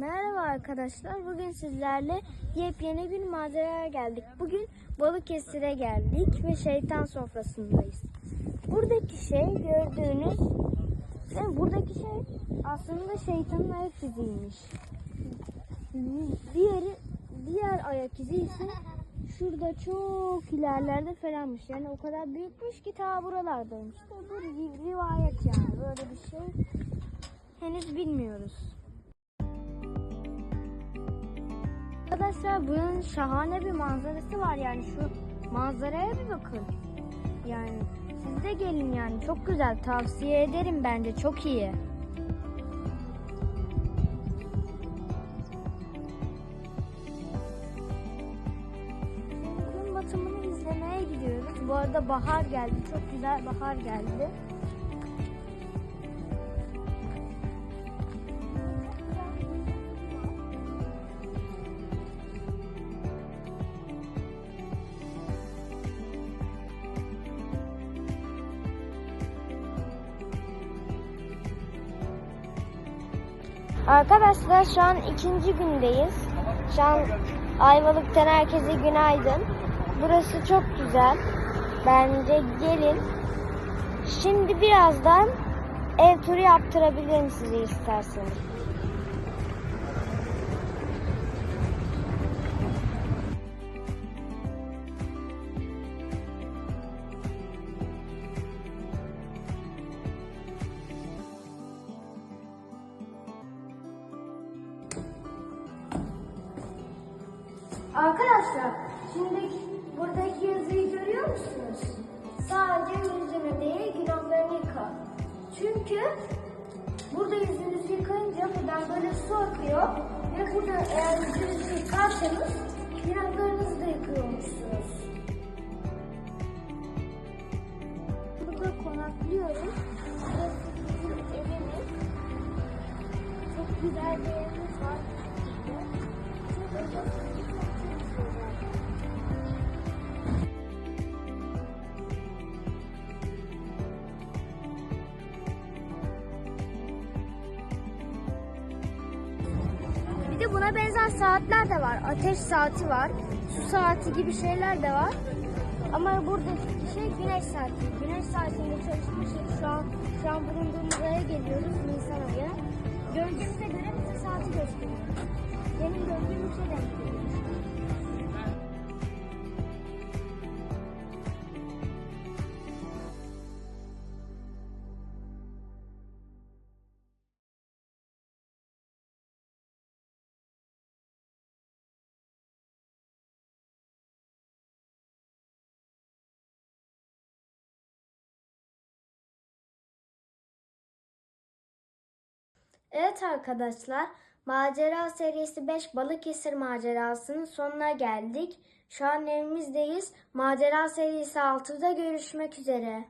Merhaba arkadaşlar. Bugün sizlerle yepyeni bir maceraya geldik. Bugün Balıkesir'e geldik ve şeytan sofrasındayız. Buradaki şey gördüğünüz yani buradaki şey aslında şeytanın ayak iziymiş. Diğeri diğer ayak izi ise şurada çok ilerlerde falanmış. Yani o kadar büyükmüş ki ta buralardaymış. Bu rivayet yani. Böyle bir şey henüz bilmiyoruz. Arkadaşlar bunun şahane bir manzarası var yani şu manzaraya bir bakın. Yani siz de gelin yani çok güzel tavsiye ederim bence çok iyi. Gün batımını izlemeye gidiyoruz. Bu arada bahar geldi. Çok güzel bahar geldi. Arkadaşlar şu an ikinci gündeyiz. Şu an Ayvalık'tan herkese günaydın. Burası çok güzel. Bence gelin. Şimdi birazdan ev turu yaptırabilirim size isterseniz. Arkadaşlar şimdi buradaki yazıyı görüyor musunuz? Sadece yüzünü değil günahlarını yıka. Çünkü burada yüzünüzü yıkayınca buradan böyle su akıyor ve burada eğer yüzünüzü yıkarsanız günahlarınızı da yıkıyormuşsunuz. Burada konaklıyoruz. Burası bizim evimiz. Çok güzel bir evimiz var. Bir de buna benzer saatler de var. Ateş saati var. Su saati gibi şeyler de var. Ama buradaki şey güneş saati. Güneş saatinde çalışmışız. Şu an, şu an bulunduğumuz aya geliyoruz. Nisan ayı. Gölgemize göre bize saati gösteriyor. Benim gölgem üçe denk geliyor. Evet arkadaşlar, macera serisi 5 Balıkesir macerasının sonuna geldik. Şu an evimizdeyiz. Macera serisi 6'da görüşmek üzere.